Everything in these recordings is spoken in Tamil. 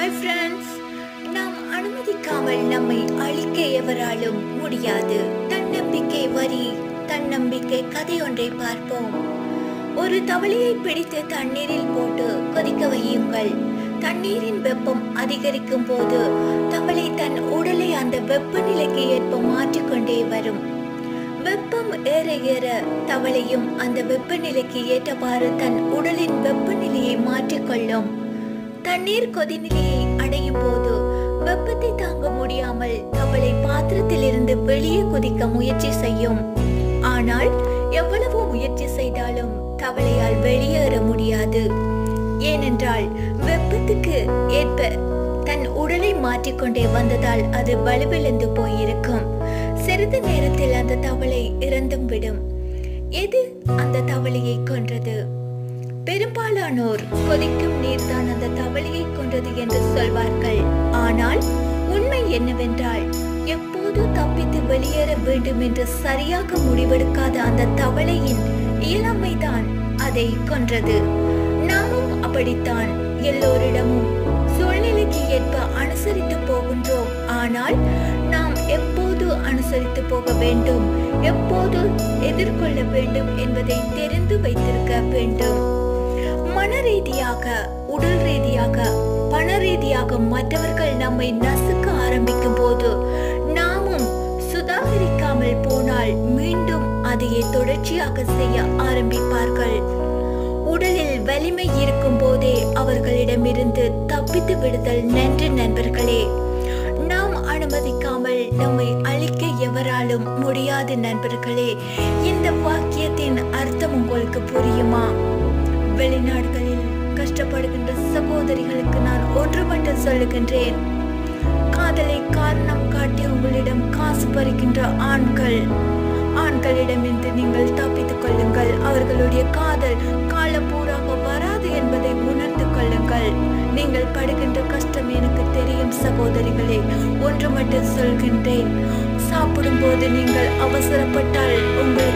ஹாய் ஃப்ரெண்ட்ஸ் நாம் அனுமதிக்காமல் நம்மை அழிக்க எவராலும் முடியாது. தன்னம்பிக்கை வரி தன்னம்பிக்கை கதை ஒன்றை பார்ப்போம். ஒரு தவளையை பிடித்து தண்ணீரில் போட்டு கொதிக்க வையுங்கள். தண்ணீரின் வெப்பம் அதிகரிக்கும் போது தவளை தன் உடலை அந்த வெப்பநிலைக்கு ஏற்ப மாற்றிக்கொண்டே வரும். வெப்பம் ஏற ஏற தவளையும் அந்த வெப்பநிலைக்கு ஏற்றவாறு தன் உடலின் வெப்பநிலையை மாற்றிக்கொள்ளும். தண்ணீர் கொதிநிலையை அடையும் போது வெப்பத்தை தாங்க முடியாமல் தவளை பாத்திரத்திலிருந்து வெளியே குதிக்க முயற்சி செய்யும். ஆனால் எவ்வளவு முயற்சி செய்தாலும் தவளையால் வெளியேற முடியாது. ஏனென்றால் வெப்பத்துக்கு ஏற்ப தன் உடலை மாற்றிக்கொண்டே வந்ததால் அது வலுவிழந்து போயிருக்கும். சிறிது நேரத்தில் அந்த தவளை இறந்தும் விடும். எது அந்த தவளையை கொன்றது? பெரும்பாலானோர் கொதிக்கும் நீர்தான் அந்த தவளையை கொன்றது என்று சொல்வார்கள். ஆனால் உண்மை என்னவென்றால் எப்போது தப்பித்து வெளியேற வேண்டும் என்று சரியாக முடிவெடுக்காத அந்த தவளையின் இளமைதான் அதை கொன்றது. நாமும் அப்படித்தான் எல்லோரிடமும் சூழ்நிலைக்கு ஏற்ப அனுசரித்து போகின்றோம். ஆனால் நாம் எப்போது அனுசரித்து போக வேண்டும்? எப்போது எதிர்கொள்ள வேண்டும் என்பதை தெரிந்து வைத்திருக்க வேண்டும். ரீதியாக உடல் ரீதியாக பண ரீதியாக மற்றவர்கள் நம்மை நசுக்க ஆரம்பிக்கும் போது நாமும் சுதாகரிக்காமல் போனால் மீண்டும் அதையே தொடர்ச்சியாக செய்ய ஆரம்பிப்பார்கள். உடலில் வலிமை இருக்கும் போதே அவர்களிடமிருந்து தப்பித்து விடுதல். நன்று நண்பர்களே. நாம் அனுமதிக்காமல் நம்மை அழிக்க எவராலும் முடியாது நண்பர்களே. இந்த வாக்கியத்தின் அர்த்தம் உங்களுக்கு புரியுமா? வெளிநாடுகள் கஷ்டப்படுகின்ற சகோதரிகளுக்கு நான் ஒன்று மட்டும் சொல்லுகின்றேன். காதலை காரணம் காட்டி உங்களிடம் காசு பறிக்கின்ற ஆண்கள் ஆண்களிடமிருந்து நீங்கள் தப்பித்துக் கொள்ளுங்கள். அவர்களுடைய காதல் காலப்பூராக வராது என்பதை உணர்ந்து கொள்ளுங்கள். நீங்கள் படுகின்ற கஷ்டம் எனக்கு தெரியும் சகோதரிகளே ஒன்று மட்டும் சொல்கின்றேன். சாப்பிடும்போது நீங்கள் அவசரப்பட்டால் உங்கள்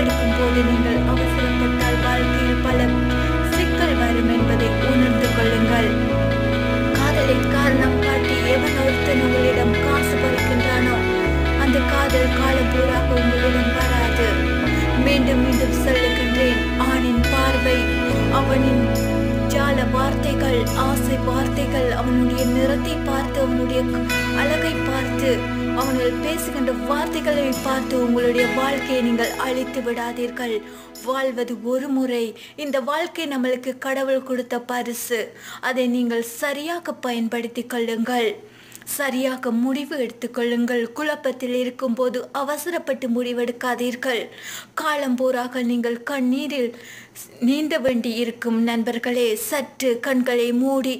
முடிவெடுக்கும் போது நீங்கள் அவசரப்பட்டால் வாழ்க்கையில் பல சிக்கல் வரும் என்பதை உணர்ந்து கொள்ளுங்கள். காதலை காரணம் காட்டி எவன் ஒருத்தன் உங்களிடம் காசு பறிக்கின்றானோ அந்த காதல் காலப்பூராக உங்களிடம் வராது. மீண்டும் மீண்டும் சொல்லுகின்றேன் ஆணின் பார்வை அவனின் ஜால வார்த்தைகள் ஆசை வார்த்தைகள் அவனுடைய நிறத்தை பார்த்து அவனுடைய அழகை பார்த்து அவர்கள் பேசுகின்ற வார்த்தைகளை பார்த்து உங்களுடைய வாழ்க்கையை நீங்கள் அழித்து விடாதீர்கள். வாழ்வது ஒரு முறை. இந்த வாழ்க்கை நம்மளுக்கு கடவுள் கொடுத்த பரிசு. அதை நீங்கள் சரியாக பயன்படுத்தி கொள்ளுங்கள். சரியாக முடிவு எடுத்துக்கொள்ளுங்கள் குழப்பத்தில் இருக்கும்போது அவசரப்பட்டு முடிவெடுக்காதீர்கள். காலம்போராக நீங்கள் கண்ணீரில் நீந்த வேண்டி இருக்கும் நண்பர்களே சற்று கண்களை மூடி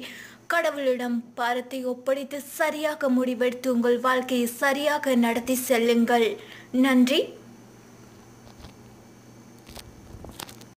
கடவுளிடம் பாரத்தை ஒப்படைத்து சரியாக முடிவெடுத்து உங்கள் வாழ்க்கையை சரியாக நடத்தி செல்லுங்கள். நன்றி.